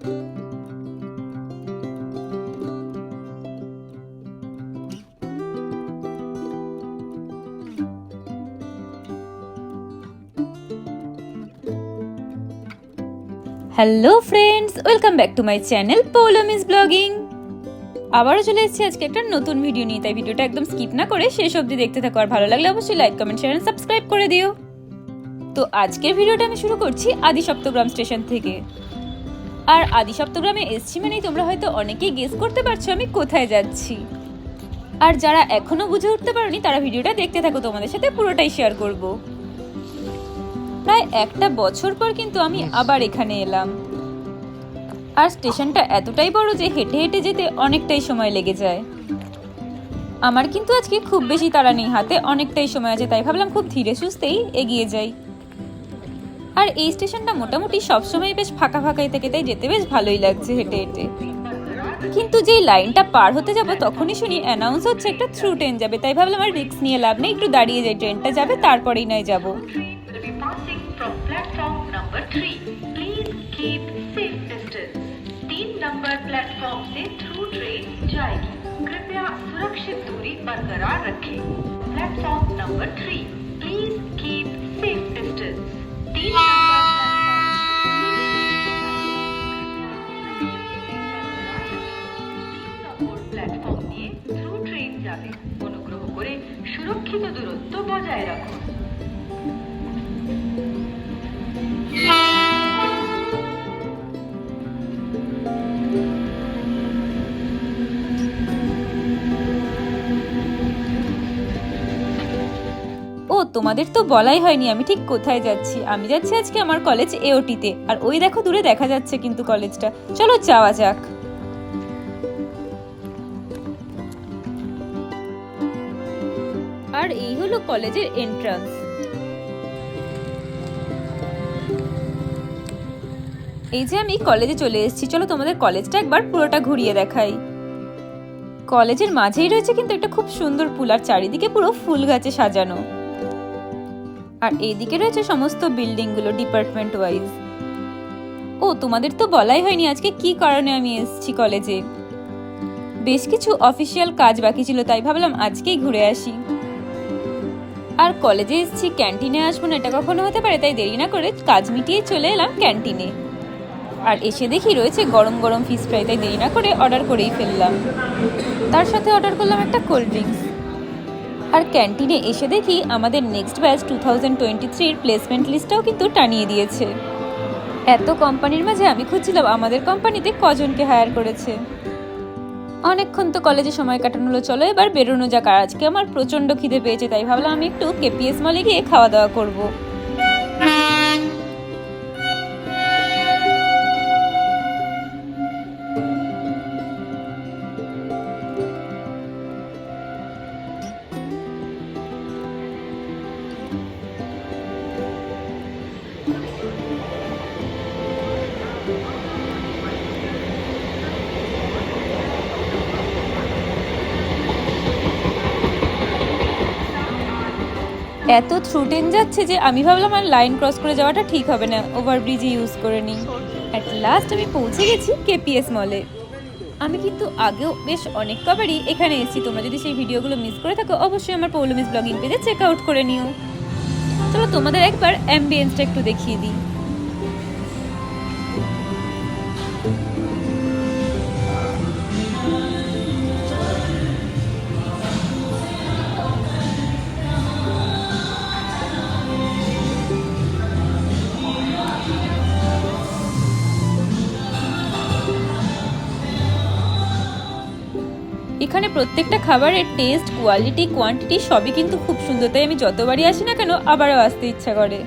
Hello friends welcome back to my channel Poulami's blogging আবারও চলে এসেছি আজকে একটা নতুন ভিডিও নিয়ে, তাই ভিডিওটা একদম স্কিপ না করে শেষ অবধি দেখতে থাকো। আর ভালো লাগলে অবশ্যই লাইক কমেন্ট শেয়ার সাবস্ক্রাইব করে দিও। তো আজকের ভিডিওটা আমি শুরু করছি আদি সপ্তগ্রাম স্টেশন থেকে। আর আদি সপ্তগ্রামে এসছি মানেই তোমরা হয়তো অনেকেই গেস করতে পারছ আমি কোথায় যাচ্ছি। আর যারা এখনও বুঝে উঠতে পারোনি তারা ভিডিওটা দেখতে থাকো তোমাদের সাথে পুরোটাই শেয়ার করব। প্রায় একটা বছর পর কিন্তু আমি আবার এখানে এলাম। আর স্টেশনটা এতটাই বড় যে হেঁটে হেঁটে যেতে অনেকটাই সময় লেগে যায়। আমার কিন্তু আজকে খুব বেশি তাড়া নেই হাতে অনেকটাই সময় আছে তাই ভাবলাম খুব ধীরে সুস্থেই এগিয়ে যাই। আর এই স্টেশনটা মোটামুটি সবসময় বেশ ফাঁকা ফাঁকাই থেকে তাই যেতে বেশ ভালোই লাগছে হেঁটে হেঁটে কিন্তু যেই লাইনটা পার হতে যাব তখনই শুনি অ্যানাউন্স হচ্ছে একটা থ্রু ট্রেন যাবে তাই ভাবলাম আর রিক্স নিয়ে লাভ নেই একটু দাঁড়িয়ে যাই ট্রেনটা যাবে তারপরেই নয় যাবো will be passing from platform number three please keep safe distance तीन नंबर प्लेटफॉर्म से थ्रू ट्रेन जाएगी कृपया सुरक्षित दूरी बरकरार रखें प्लेटफॉर्म नंबर थ्री প্ল্যাটফর্ম দিয়ে থ্রু ট্রেন যাবে। অনুগ্রহ করে সুরক্ষিত দূরত্ব বজায় রাখুন। তোমাদের তো বলাই হয়নি, আমি ঠিক কোথায় যাচ্ছি? আমি যাচ্ছি আজকে আমার কলেজ এওটিতে আর ওই দেখো, দূরে দেখা যাচ্ছে কিন্তু কলেজটা চলো, যাওয়া যাক। আর এই হলো কলেজের এন্ট্রান্স এই যে আমি কলেজে চলে এসেছি। চলো, তোমাদের কলেজটা একবার পুরোটা ঘুরিয়ে দেখাই। কলেজের মাঝেই রয়েছে কিন্তু একটা খুব সুন্দর পুল, আর চারিদিকে পুরো ফুল গাছে সাজানো। আর এইদিকে রয়েছে সমস্ত বিল্ডিংগুলো ডিপার্টমেন্ট ওয়াইজ ও, তোমাদের তো বলাই হয়নি আজকে কি কারণে আমি এসেছি কলেজে বেশ কিছু অফিসিয়াল কাজ বাকি ছিল, তাই ভাবলাম আজকেই ঘুরে আসি। আর কলেজে এসেছি ক্যান্টিনে আসব না, এটা কখনো হতে পারে, তাই দেরি না করে কাজ মিটিয়ে চলে এলাম ক্যান্টিনে আর এসে দেখি রয়েছে গরম গরম ফিশ ফ্রাই তাই দেরি না করে অর্ডার করেই ফেললাম। তার সাথে অর্ডার করলাম একটা কোল্ড ড্রিঙ্কস আর ক্যান্টিনে এসে দেখি আমাদের next batch two thousand twenty থ্রির প্লেসমেন্ট লিস্টটাও কিন্তু টানিয়ে দিয়েছে। এত কোম্পানির মাঝে আমি খুঁজছিলাম আমাদের কোম্পানিতে কজনকে হায়ার করেছে। অনেকক্ষণ তো কলেজে সময় কাটানো হলো চলো এবার বেরোনো যাক। আর আজকে আমার প্রচণ্ড খিদে পেয়েছে, তাই ভাবলাম আমি একটু কেপিএস মলে গিয়ে খাওয়া দাওয়া করব। এত থ্রু ট্রেন যাচ্ছে যে আমি ভাবলাম আর লাইন ক্রস করে যাওয়াটা ঠিক হবে না। ওভারব্রিজে ইউজ করে নিই। অ্যাট লাস্ট আমি পৌঁছে গেছি কেপিএস মলে আমি কিন্তু আগেও বেশ অনেক কবারই এখানে এসেছি। তোমরা যদি সেই ভিডিওগুলো মিস করে থাকো, অবশ্যই আমার পৌলমিস ব্লগিং পেজে চেক আউট করে নিও। চলো তোমাদের একবার অ্যাম্বিয়েন্সটা একটু দেখিয়ে দিই। এখানে প্রত্যেকটা খাবারের টেস্ট কোয়ালিটি কোয়ান্টিটি সবই কিন্তু খুব সুন্দর। তাই আমি যতবারই আসি না কেন, আবারও আসতে ইচ্ছা করে।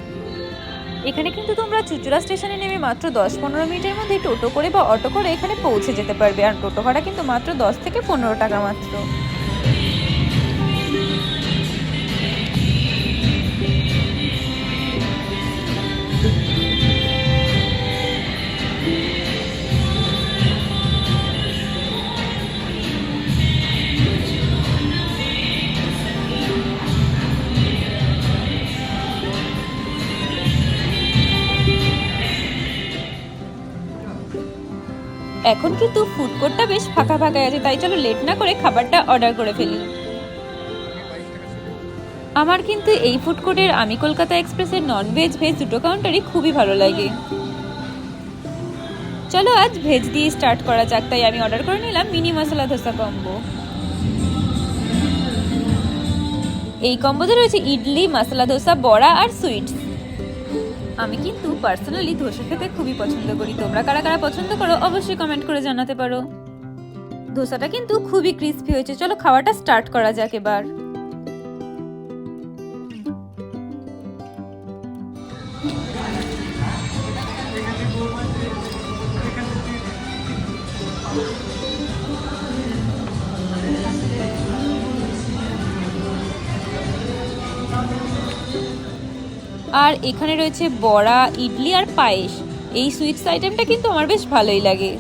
এখানে কিন্তু তোমরা চুচুড়া স্টেশনে নেমে মাত্র দশ পনেরো মিনিটের মধ্যে টোটো করে বা অটো করে এখানে পৌঁছে যেতে পারবে। আর টোটো ভাড়া কিন্তু মাত্র দশ থেকে পনেরো টাকা মাত্র। এখন কিন্তু ফুড কোর্টটা বেশ ফাঁকা ফাঁকা আছে, তাই চলো লেট না করে খাবারটা অর্ডার করে ফেলি। আমার কিন্তু এই ফুড কোর্টের আমি কলকাতা এক্সপ্রেসের নন ভেজ ভেজ দুটো কাউন্টারই খুবই ভালো লাগে। চলো আজ ভেজ দিয়ে স্টার্ট করা যাক, তাই আমি অর্ডার করে নিলাম মিনি মশলা ধোসা কম্বো এই কম্বোতে রয়েছে ইডলি মশলা ধোসা বড়া আর সুইটস আমি কিন্তু পার্সোনালি ধোসা খেতে খুবই পছন্দ করি। তোমরা কারা কারা পছন্দ করো অবশ্যই কমেন্ট করে জানাতে পারো। ধোসাটা কিন্তু খুবই ক্রিস্পি হয়েছে। চলো খাওয়াটা স্টার্ট করা যাক এবার। আর এখানে রয়েছে বড়া, ইডলি আর পায়েস। এই সুইটস আইটেমটা কিন্তু আমার বেশ ভালোই লাগে।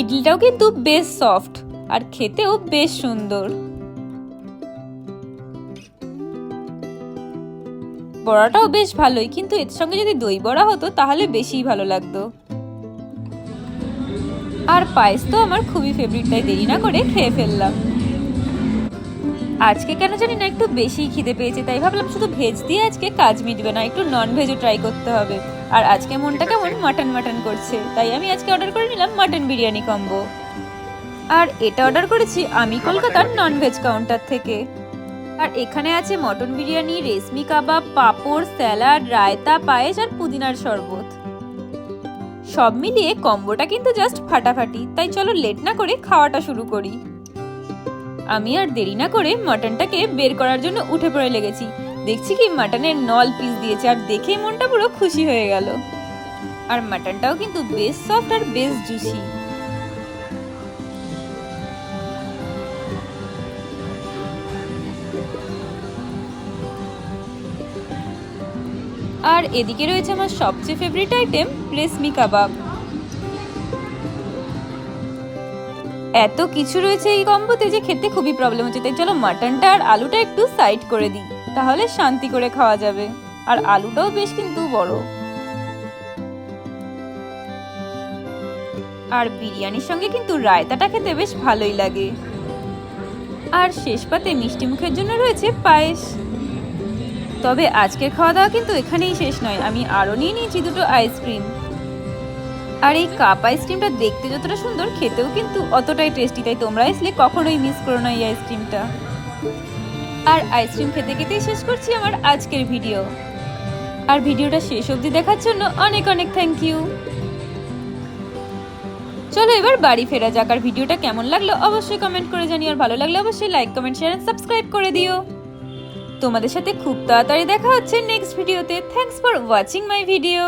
ইডলিটাও কিন্তু বেশ সফট আর খেতেও বেশ সুন্দর। বড়াটাও বেশ ভালোই, কিন্তু এর সঙ্গে যদি দই বড়া হতো তাহলে বেশিই ভালো লাগতো। আর পায়েস তো আমার খুবই ফেভারিট তাই দেরি না করে খেয়ে ফেললাম। আজকে কেন জানি না একটু বেশি খিদে পেয়েছে, তাই ভাবলাম শুধু ভেজ দিয়ে আজকে কাজ মিটবে না, একটু নন ভেজও ট্রাই করতে হবে। আর আজকে মনটা কেমন মাটন মাটন করছে, তাই আমি আজকে অর্ডার করে নিলাম মাটন বিরিয়ানি কম্বো আর এটা অর্ডার করেছি আমি কলকাতার নন ভেজ কাউন্টার থেকে। আর এখানে আছে মটন বিরিয়ানি, রেশমি কাবাব, পাঁপড়, স্যালাড, রায়তা, পায়েস আর পুদিনার শরবত। সব মিলিয়ে কম্বোটা কিন্তু জাস্ট ফাটাফাটি। তাই চলো লেট না করে খাওয়াটা শুরু করি। আমি আর দেরি না করে মাটনটাকে বের করার জন্য উঠে পড়ে লেগেছি। দেখছি কি মাটনের নল পিস দিয়েছে আর দেখে মনটা পুরো খুশি হয়ে গেল। আর মাটনটাও কিন্তু বেশ সফট আর বেশ জুসি আর এদিকে রয়েছে আমার সবচেয়ে ফেভারিট আইটেম রেশমি কাবাব। এত কিছু রয়েছে এই কম্বোতে যে খেতে খুবই প্রবলেম হচ্ছে। তাই চলো মাটনটা আর আলুটা একটু সাইড করে দিই। তাহলে শান্তি করে খাওয়া যাবে। আর আলুটাও বেশ কিন্তু বড়। আর বিরিয়ানির সঙ্গে কিন্তু রায়তাটা খেতে বেশ ভালোই লাগে। আর শেষ পাতে মিষ্টি মুখের জন্য রয়েছে পায়েস। তবে আজকের খাওয়া দাওয়া কিন্তু এখানেই শেষ নয়। আমি আরও নিয়ে নিয়েছি দুটো আইসক্রিম। আর এই কাপ আইসক্রিমটা দেখতে যতটা সুন্দর, খেতেও কিন্তু অতটাই টেস্টি। তাই তোমরা আসলে কখনোই মিস করো না এই আইসক্রিমটা। আর আইসক্রিম খেতে খেতেই শেষ করছি আমার আজকের ভিডিও। আর ভিডিওটা শেষ অবধি দেখার জন্য অনেক অনেক থ্যাংক ইউ চলো এবার বাড়ি ফেরা যাক। আর ভিডিওটা কেমন লাগল অবশ্যই কমেন্ট করে জানিও। আর ভালো লাগলে অবশ্যই লাইক কমেন্ট শেয়ার সাবস্ক্রাইব করে দিও। তোমাদের সাথে খুব তাড়াতাড়ি দেখা হচ্ছে নেক্সট ভিডিওতে thanks for watching my video